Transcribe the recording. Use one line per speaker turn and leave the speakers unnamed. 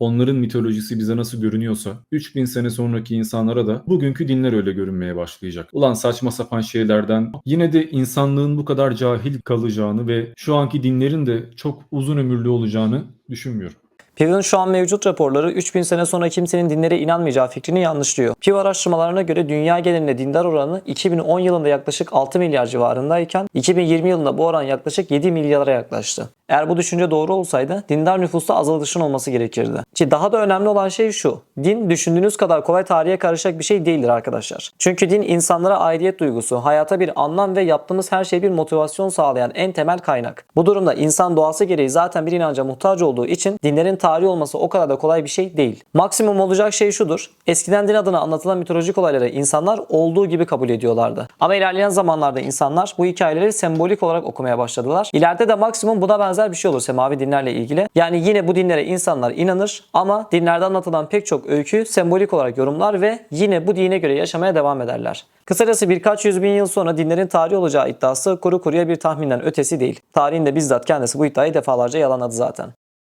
onların mitolojisi bize nasıl görünüyorsa 3000 sene sonraki insanlara da bugünkü dinler öyle görünmeye başlayacak. Ulan saçma sapan şeylerden yine de insanlığın bu kadar cahil kalacağını ve şu anki dinlerin de çok uzun ömürlü olacağını düşünmüyorum.
Piv'in şu an mevcut raporları 3000 sene sonra kimsenin dinlere inanmayacağı fikrini yanlışlıyor. Piv araştırmalarına göre dünya genelinde dindar oranı 2010 yılında yaklaşık 6 milyar civarındayken 2020 yılında bu oran yaklaşık 7 milyara yaklaştı. Eğer bu düşünce doğru olsaydı dindar nüfusta azalışın olması gerekirdi. Ki daha da önemli olan şey şu. Din düşündüğünüz kadar kolay tarihe karışacak bir şey değildir arkadaşlar. Çünkü din insanlara aidiyet duygusu, hayata bir anlam ve yaptığımız her şeye bir motivasyon sağlayan en temel kaynak. Bu durumda insan doğası gereği zaten bir inanca muhtaç olduğu için dinlerin tarihi olması o kadar da kolay bir şey değil. Maksimum olacak şey şudur. Eskiden din adına anlatılan mitolojik olayları insanlar olduğu gibi kabul ediyorlardı. Ama ilerleyen zamanlarda insanlar bu hikayeleri sembolik olarak okumaya başladılar. İleride de maksimum buna benzer bir şey olur semavi dinlerle ilgili. Yani yine bu dinlere insanlar inanır ama dinlerde anlatılan pek çok öykü sembolik olarak yorumlar ve yine bu dine göre yaşamaya devam ederler. Kısacası birkaç yüz bin yıl sonra dinlerin tarihi olacağı iddiası kuru kuruya bir tahminden ötesi değil. Tarihin de bizzat kendisi bu iddiayı defalarca yalanladı zaten.